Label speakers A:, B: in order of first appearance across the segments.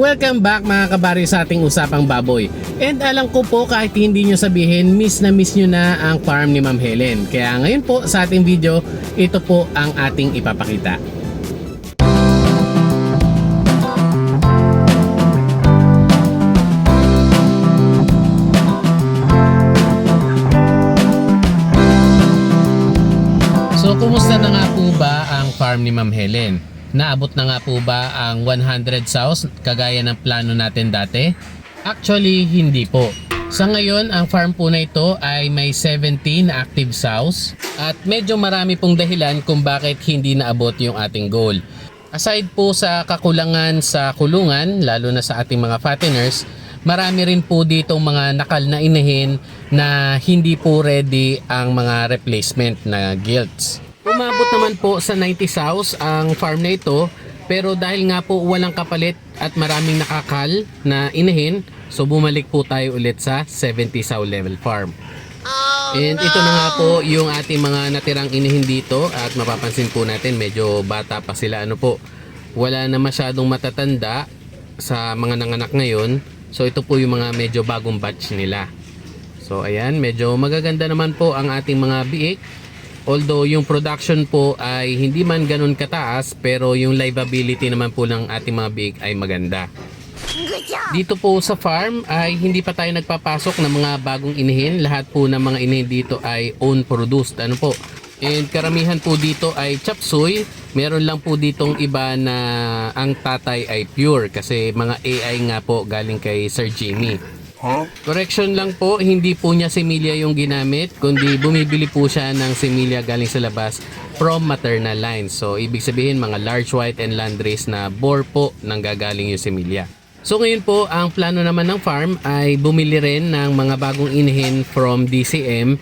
A: Welcome back mga kabari sa ating usapang baboy. And alam ko po kahit hindi nyo sabihin, miss na miss nyo na ang farm ni Ma'am Helen. Kaya ngayon po sa ating video, ito po ang ating ipapakita. So kumusta na nga po ba ang farm ni Ma'am Helen? Naabot na nga po ba ang 100 sows kagaya ng plano natin dati? Actually, hindi po. Sa ngayon, ang farm po na ito ay may 17 na active sows at medyo marami pong dahilan kung bakit hindi naabot yung ating goal. Aside po sa kakulangan sa kulungan, lalo na sa ating mga fatteners, marami rin po ditong mga nakal na inahin na hindi po ready ang mga replacement na gilts. Umabot naman po sa 90 sows ang farm na ito pero dahil nga po walang kapalit at maraming nakakal na inahin so bumalik po tayo ulit sa 70 sow level farm. And ito na nga po yung ating mga natirang inahin dito at mapapansin po natin medyo bata pa sila ano po. Wala na masyadong matatanda sa mga nanganak ngayon. So ito po yung mga medyo bagong batch nila. So ayan, medyo magaganda naman po ang ating mga biik. Although yung production po ay hindi man ganun kataas pero yung liveability naman po ng ating mga biik ay maganda. Dito po sa farm ay hindi pa tayo nagpapasok ng mga bagong inihin. Lahat po ng mga inihin dito ay own produced. Ano po? And karamihan po dito ay chop suey. Meron lang po ditong iba na ang tatay ay pure kasi mga AI nga po galing kay Sir Jimmy. Correction lang po, hindi po niya semilya yung ginamit, kundi bumibili po siya ng semilya galing sa labas from maternal lines. So, ibig sabihin mga large white and landrace na bore po nang gagaling yung semilya. So, ngayon po, ang plano naman ng farm ay bumili rin ng mga bagong inihin from DCM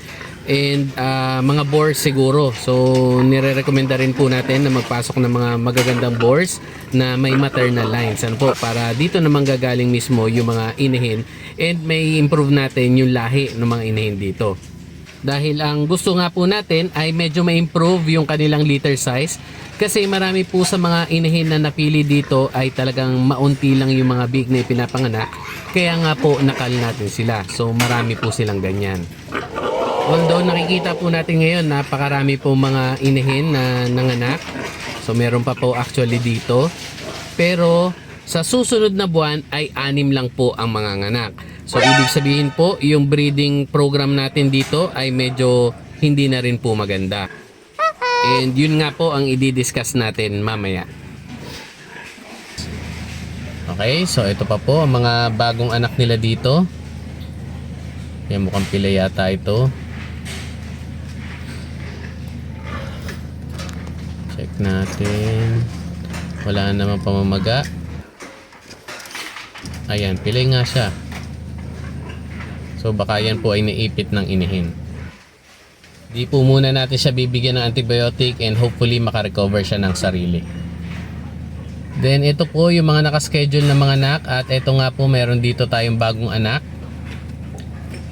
A: and ah, mga bores siguro. So, nire-recommenda rin po natin na magpasok ng mga magagandang bores na may maternal lines. Ano po, para dito naman gagaling mismo yung mga inihin and may improve natin yung lahi ng mga inihin dito. Dahil ang gusto nga po natin ay medyo ma-improve yung kanilang litter size kasi marami po sa mga inihin na napili dito ay talagang maunti lang yung mga big na ipinapanganak kaya nga po nakal natin sila. So marami po silang ganyan. Although nakikita po natin ngayon napakarami po mga inihin na nanganak. So meron pa po actually dito. Pero sa susunod na buwan ay anim lang po ang mga nganak. So ibig sabihin po yung breeding program natin dito ay medyo hindi na rin po maganda. And yun nga po ang i-discuss natin mamaya. Okay, so ito pa po ang mga bagong anak nila dito. Yan mukhang pila yata ito. Natin. Wala naman pamamaga. Ayan, pilay nga siya. So baka yan po ay naipit ng inihin. Di po muna natin siya bibigyan ng antibiotic and hopefully makarecover siya ng sarili. Then ito po yung mga nakaschedule na mga anak at ito nga po meron dito tayong bagong anak.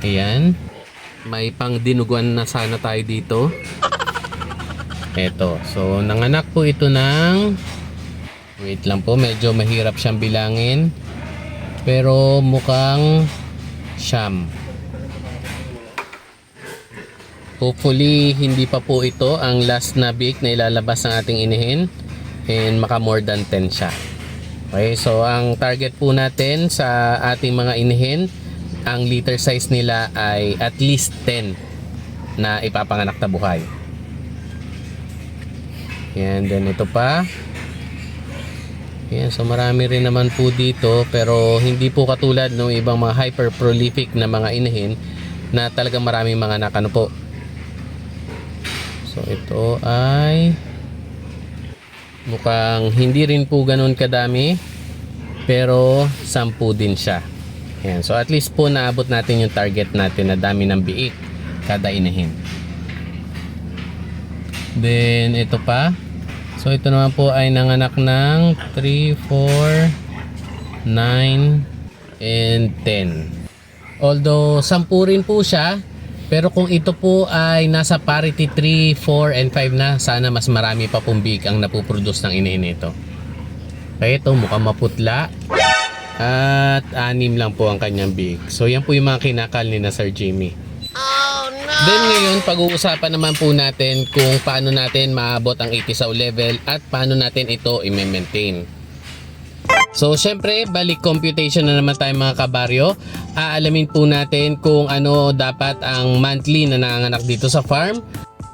A: Ayan. May pang dinuguan na sana tayo dito. Ito. So nanganak po ito ng Wait lang po, medyo mahirap siyang bilangin. Pero mukhang siyam. Hopefully, hindi pa po ito ang last na bake na ilalabas ng ating inihin. And maka more than 10 siya. Okay, so ang target po natin sa ating mga inihin, ang liter size nila ay at least 10 na ipapanganak na buhay. Yan, then ito pa. Yan, so marami rin naman po dito pero hindi po katulad ng ibang mga hyper prolific na mga inahin na talagang maraming mga nakano po. So ito ay mukhang hindi rin po ganun kadami pero 10 din siya. Yan, so at least po naabot natin yung target natin na dami ng biik kada inahin. Then ito pa. So ito naman po ay nanganak ng 3, 4, 9, and 10. Although 10 rin po siya, pero kung ito po ay nasa parity 3, 4, and 5 na, sana mas marami pa pong big ang napuproduce ng inihin nito. Kaya ito mukhang maputla. At anim lang po ang kanyang biik. So yan po yung mga kinakal ni na Sir Jimmy. Then ngayon, pag-uusapan naman po natin kung paano natin maabot ang 80 saw level at paano natin ito i-maintain. So, syempre, balik computation na naman tayo mga kabaryo. Aalamin po natin kung ano dapat ang monthly na nanganak dito sa farm.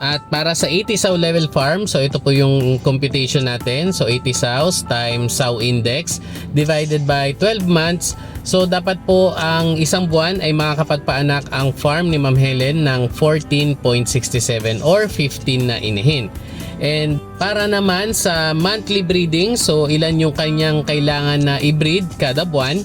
A: At para sa 80 sow level farm, so ito po yung computation natin. So 80 sows times sow index divided by 12 months. So dapat po ang isang buwan ay makakapagpaanak ang farm ni Ma'am Helen ng 14.67 or 15 na inihin. And para naman sa monthly breeding, so ilan yung kanyang kailangan na i-breed kada buwan?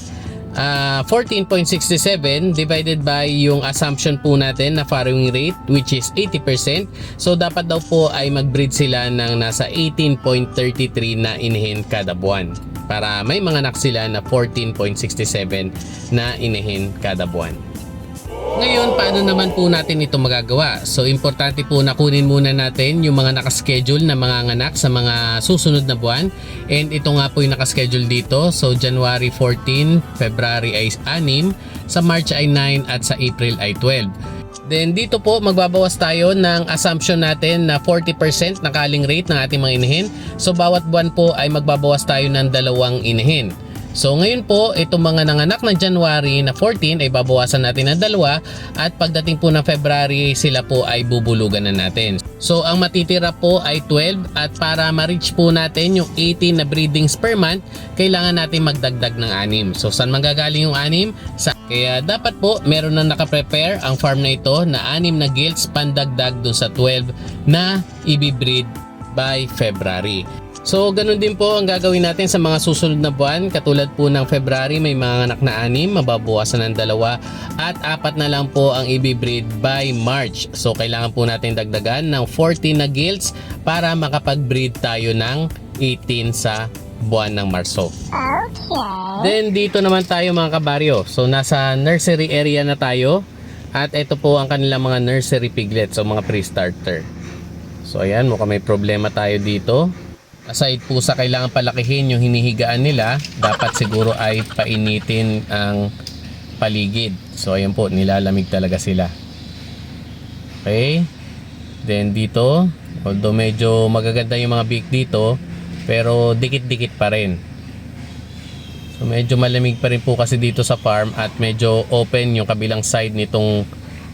A: Ah, 14.67 divided by yung assumption po natin na farrowing rate which is 80%. So dapat daw po ay mag-breed sila ng nasa 18.33 na inihin kada buwan para may mga anak sila na 14.67 na inihin kada buwan. Ngayon, paano naman po natin ito magagawa? So, importante po na kunin muna natin yung mga nakaschedule na mga anak sa mga susunod na buwan. And ito nga po yung nakaschedule dito. So, January 14, February ay 6, sa March ay 9 at sa April ay 12. Then dito po magbabawas tayo ng assumption natin na 40% na calling rate ng ating mga inihin. So bawat buwan po ay magbabawas tayo ng dalawang inihin. So ngayon po, itong mga nanganak ng January na 14 ay babawasan natin ng dalawa at pagdating po ng February sila po ay bubulugan na natin. So ang matitira po ay 12 at para ma-reach po natin yung 18 na breedings per month, kailangan natin magdagdag ng 6. So saan manggagaling yung 6? Sa kaya dapat po meron na nakaprepare ang farm na ito na 6 na gilts pandagdag dun sa 12 na ibibreed by February. So, ganun din po ang gagawin natin sa mga susunod na buwan. Katulad po ng February, may mga anak na anim, mababawasan ng dalawa. At apat na lang po ang ibibreed by March. So, kailangan po natin dagdagan ng 14 na gilts para makapag-breed tayo ng 18 sa buwan ng Marso. Then, dito naman tayo mga kabaryo. So, nasa nursery area na tayo. At ito po ang kanilang mga nursery piglets o mga pre-starter. So, ayan, mukhang may problema tayo dito. Aside po sa kailangan palakihin yung hinihigaan nila, dapat siguro ay painitin ang paligid. So ayan po, nilalamig talaga sila. Okay? Then dito, although medyo magaganda yung mga beak dito, pero dikit-dikit pa rin. So medyo malamig pa rin po kasi dito sa farm at medyo open yung kabilang side nitong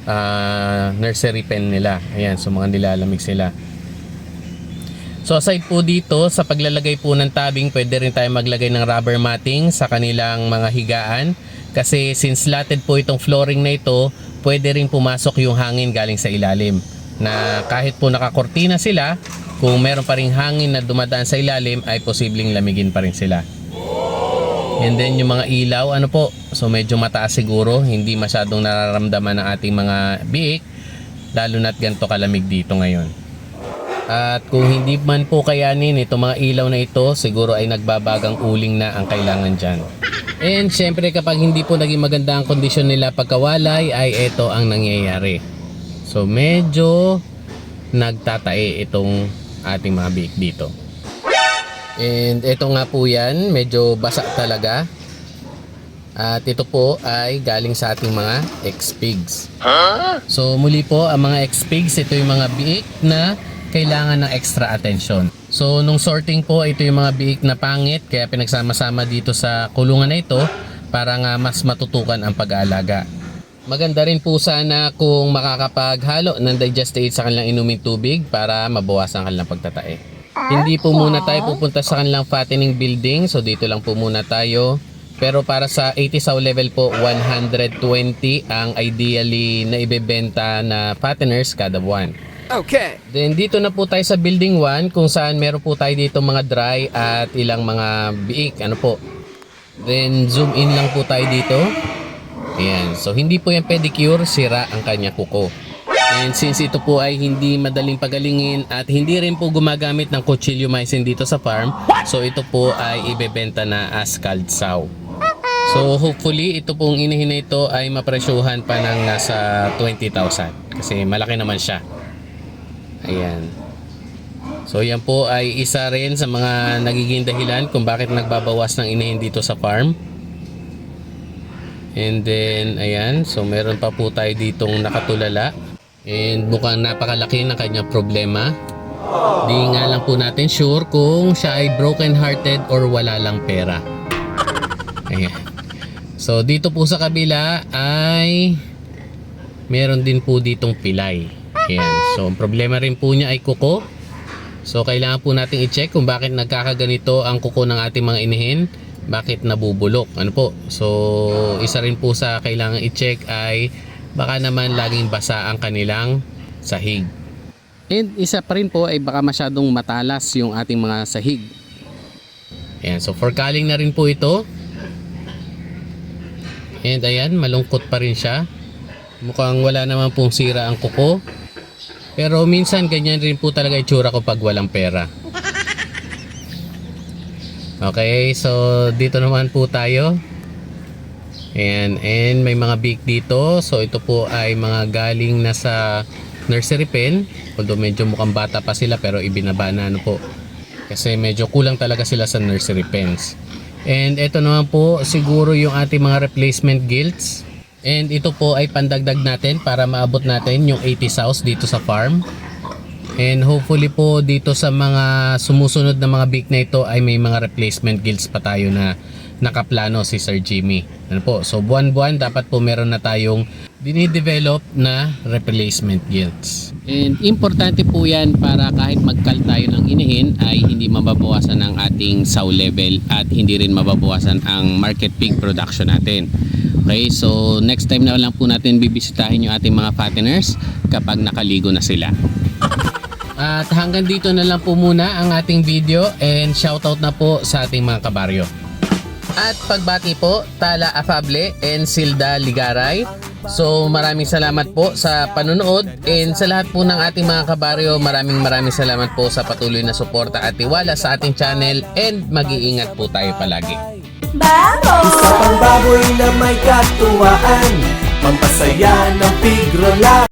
A: ah, nursery pen nila. Ayan, so mga nilalamig sila. So aside po dito, sa paglalagay po ng tabing, pwede rin tayo maglagay ng rubber matting sa kanilang mga higaan. Kasi since slatted po itong flooring na ito, pwede rin pumasok yung hangin galing sa ilalim. Na kahit po nakakortina sila, kung meron pa rin hangin na dumadaan sa ilalim, ay posibleng lamigin pa rin sila. And then yung mga ilaw, ano po, so medyo mataas siguro, hindi masyadong nararamdaman ng ating mga biik, lalo na't ganito kalamig dito ngayon. At kung hindi man po kayanin itong mga ilaw na ito, siguro ay nagbabagang uling na ang kailangan dyan. And syempre kapag hindi po naging maganda ang kondisyon nila pagkawalay, ay ito ang nangyayari. So medyo nagtatae itong ating mga biik dito. And ito nga po yan, medyo basa talaga. At ito po ay galing sa ating mga ex-pigs. So muli po, ang mga ex-pigs, ito yung mga biik na kailangan ng extra attention. So nung sorting po, ito yung mga biik na pangit, kaya pinagsama-sama dito sa kulungan na ito para nga mas matutukan ang pag-aalaga. Maganda rin po sana kung makakapaghalo ng digestate sa kanilang inuming tubig para mabawasan ang kanilang pagtatae. Hindi po muna tayo pupunta sa kanilang fattening building, so dito lang po muna tayo. Pero para sa 80 saw level po, 120 ang ideally na ibebenta na fatteners kada buwan.
B: Okay.
A: Then dito na po tayo sa building 1 kung saan meron po tayo dito mga dry at ilang mga biik. Ano po? Then zoom in lang po tayo dito. Ayan. So hindi po yan pedicure, sira ang kanya kuko. And since ito po ay hindi madaling pagalingin at hindi rin po gumagamit ng cuchillomycin dito sa farm, so ito po ay ibebenta na as called sow. So hopefully ito pong inihin na ito ay mapresyuhan pa ng nasa 20,000 kasi malaki naman siya. Ayan. So yan po ay isa rin sa mga nagiging dahilan kung bakit nagbabawas ng inihin dito sa farm. And then, ayan. So, meron pa po tayo ditong nakatulala. And mukhang napakalaki ng kanyang problema. Di nga lang po natin sure kung siya ay broken hearted or wala lang pera. Ayan. So, dito po sa kabila ay meron din po ditong pilay. Ayan. So, ang problema rin po niya ay kuko. So, kailangan po natin i-check kung bakit nagkakaganito ang kuko ng ating mga inihin. Bakit nabubulok. Ano po? So, isa rin po sa kailangan i-check ay baka naman laging basa ang kanilang sahig. And isa pa rin po ay baka masyadong matalas yung ating mga sahig. Ayan, so for calling na rin po ito. And ayan, malungkot pa rin siya. Mukhang wala naman pong sira ang kuko. Pero minsan ganyan rin po talaga itsura ko pag walang pera. Okay, so dito naman po tayo. Ayan, and may mga big dito. So ito po ay mga galing na sa nursery pen. Although medyo mukhang bata pa sila pero ibinaba na ano po. Kasi medyo kulang talaga sila sa nursery pens. And ito naman po siguro yung ating mga replacement gilts. And ito po ay pandagdag natin para maabot natin yung 80 sows dito sa farm. And hopefully po dito sa mga sumusunod na mga big na ito ay may mga replacement gilts pa tayo na nakaplano si Sir Jimmy. Ano po? So buwan-buwan dapat po meron na tayong dinidevelop na replacement gilts. And importante po yan para kahit magkal tayo ng inihin ay hindi mababawasan ang ating sow level at hindi rin mababawasan ang market pig production natin. Okay, so next time na lang po natin bibisitahin yung ating mga fatteners kapag nakaligo na sila. At hanggang dito na lang po muna ang ating video and shoutout na po sa ating mga kabaryo. At pagbati po, Tala Afable and Silda Ligaray. So maraming salamat po sa panonood and sa lahat po ng ating mga kabaryo, maraming maraming salamat po sa patuloy na suporta at tiwala sa ating channel and mag-iingat po tayo palagi.
B: Isa pang baboy na may katuwaan Pampasaya ng pigrola